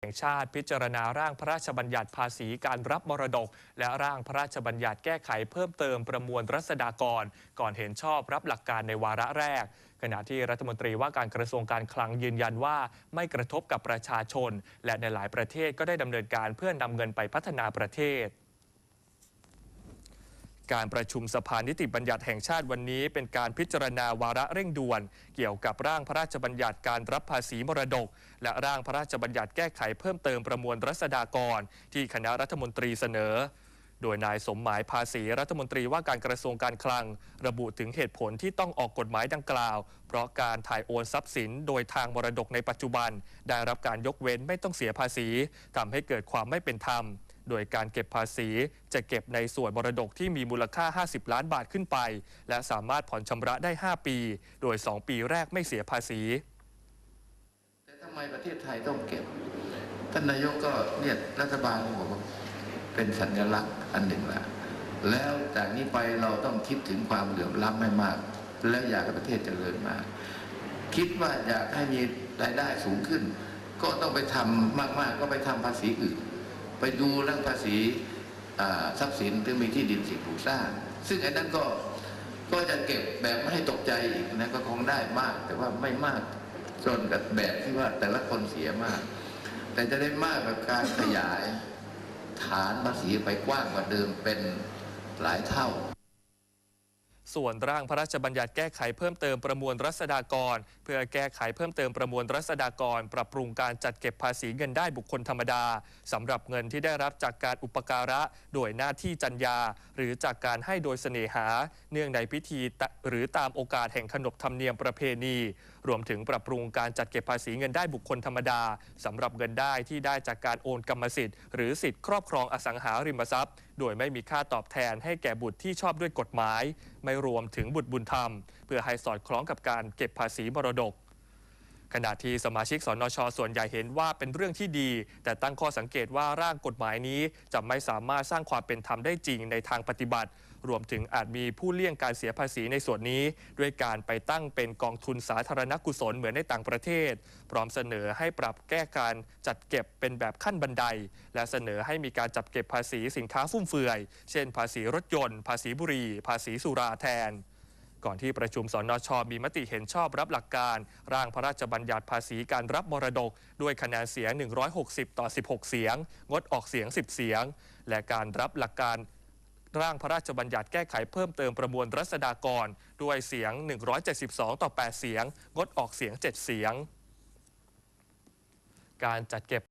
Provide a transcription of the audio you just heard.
แห่งชาติพิจารณาร่างพระราชบัญญัติภาษีการรับมรดก และร่างพระราชบัญญัติแก้ไขเพิ่มเติมประมวลรัษฎากร ก่อนเห็นชอบรับหลักการในวาระแรก ขณะที่รัฐมนตรีว่าการกระทรวงการคลังยืนยันว่าไม่กระทบกับประชาชน และในหลายประเทศก็ได้ดำเนินการเพื่อนำเงินไปพัฒนาประเทศ การประชุมสภานิติบัญญัติแห่งชาติวันนี้ เป็นการพิจารณาวาระเร่งด่วน เกี่ยวกับร่างพระราชบัญญัติการรับภาษีมรดก และร่างพระราชบัญญัติแก้ไขเพิ่มเติมประมวลรัษฎากร ที่คณะรัฐมนตรีเสนอ โดยนายสมหมายภาษีรัฐมนตรีว่าการกระทรวงการคลัง ระบุถึงเหตุผลที่ต้องออกกฎหมายดังกล่าว เพราะการถ่ายโอนทรัพย์สินโดยทางมรดกในปัจจุบัน ได้รับการยกเว้นไม่ต้องเสียภาษีทำให้เกิดความไม่เป็นธรรม โดยการเก็บภาษีจะเก็บในส่วนมรดกที่มีมูลค่า 50 ล้านบาทขึ้นไป และสามารถผ่อนชำระได้ 5 ปี โดย 2 ปีแรกไม่เสียภาษี แต่ทำไมประเทศไทยต้องเก็บ ท่านนายกก็เนี่ยรัฐบาลบอกว่าเป็นสัญลักษณ์อันหนึ่งละแล้วจากนี้ไปเราต้องคิดถึงความเหลื่อมล้ำให้มาก แล้วอยากให้ประเทศเจริญมาก คิดว่าอยากให้มีรายได้สูงขึ้น ก็ต้องไปทำมากๆ ก็ไปทำภาษีอื่น ไปดูเรื่องภาษีทรัพย์สินที่มีที่ดินสิ่งปลูกสร้าง ซึ่งไอ้นั้นก็ก็จะเก็บแบบไม่ให้ตกใจอีกนะก็คงได้มาก แต่ว่าไม่มากจนกับแบบที่ว่าแต่ละคนเสียมาก แต่จะได้มากกับการขยายฐานภาษีไปกว้างกว่าเดิมเป็นหลายเท่า ส่วนร่างพระราชบัญญัติแก้ไขเพิ่มเติมประมวลรัษฎากร เพื่อแก้ไขเพิ่มเติมประมวลรัษฎากร ปรับปรุงการจัดเก็บภาษีเงินได้บุคคลธรรมดาสำหรับเงินที่ได้รับจากการอุปการะโดยหน้าที่จัญญา หรือจากการให้โดยเสน่หา เนื่องในพิธีหรือตามโอกาสแห่งขนบธรรมเนียมประเพณี รวมถึงปรับปรุงการจัดเก็บภาษีเงินได้บุคคลธรรมดาสำหรับเงินได้ที่ได้จากการโอนกรรมสิทธิ์หรือสิทธิ์ครอบครองอสังหาริมทรัพย์ โดยไม่มีค่าตอบแทนให้แก่บุตรที่ชอบด้วยกฎหมาย ไม่รวมถึงบุตรบุญธรรม เพื่อให้สอดคล้องกับการเก็บภาษีมรดก ขณะที่สมาชิกสนชส่วนใหญ่เห็นว่าเป็นเรื่องที่ดี แต่ตั้งข้อสังเกตว่าร่างกฎหมายนี้จะไม่สามารถสร้างความเป็นธรรมได้จริงในทางปฏิบัติ รวมถึงอาจมีผู้เลี่ยงการเสียภาษีในส่วนนี้ ด้วยการไปตั้งเป็นกองทุนสาธารณกุศลเหมือนในต่างประเทศ พร้อมเสนอให้ปรับแก้การจัดเก็บเป็นแบบขั้นบันได และเสนอให้มีการจัดเก็บภาษีสินค้าฟุ่มเฟือย เช่น ภาษีรถยนต์ ภาษีบุหรี่ ภาษีสุราแทนก่อนที่ประชุมสนช มีมติเห็นชอบรับหลักการ ร่างพระราชบัญญัติภาษีการรับมรดก ด้วยคะแนนเสียง 160 ต่อ 16 เสียง งดออกเสียง 10 เสียง และการรับหลักการ ร่างพระราชบัญญัติแก้ไขเพิ่มเติมประมวลรัษฎากร ด้วยเสียง 172 ต่อ 8 เสียง งดออกเสียง 7 เสียง การจัดเก็บ